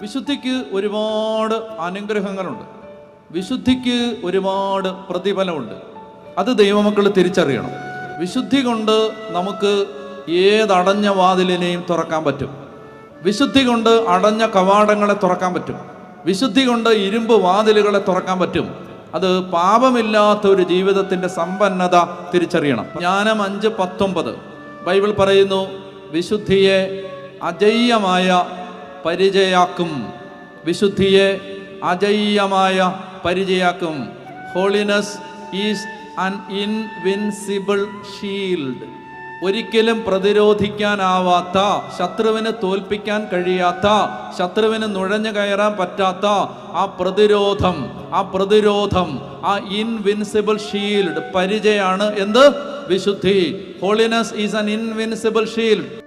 വിശുദ്ധിക്ക് ഒരുപാട് അനുഗ്രഹങ്ങളുണ്ട്. വിശുദ്ധിക്ക് ഒരുപാട് പ്രതിഫലമുണ്ട്. അത് ദൈവമക്കൾ തിരിച്ചറിയണം. വിശുദ്ധി കൊണ്ട് നമുക്ക് ഏതടഞ്ഞ വാതിലിനെയും തുറക്കാൻ പറ്റും. വിശുദ്ധി കൊണ്ട് അടഞ്ഞ കവാടങ്ങളെ തുറക്കാൻ പറ്റും. വിശുദ്ധി കൊണ്ട് ഇരുമ്പ് വാതിലുകളെ തുറക്കാൻ പറ്റും. അത് പാപമില്ലാത്ത ഒരു ജീവിതത്തിന്റെ സമ്പന്നത തിരിച്ചറിയണം. ജ്ഞാനം അഞ്ച് പത്തൊമ്പത്. ബൈബിൾ പറയുന്നു വിശുദ്ധിയെ അജയ്യമായ പരിചയാക്കും. വിശുദ്ധിയെ അജയ്യമായ പരിചയാക്കും. Holiness is an invincible shield ഒരിക്കലും പ്രതിരോധിക്കാനാവാത്ത ശത്രുവിനെ തോൽപ്പിക്കാൻ കഴിയാത്ത ശത്രുവിന് നുഴഞ്ഞു കയറാൻ പറ്റാത്ത ആ പ്രതിരോധം ആ പ്രതിരോധം ആ ഇൻവിൻസിബിൾ ഷീൽഡ് പരിചയാണ് എന്ത്? വിശുദ്ധി. Holiness is an invincible shield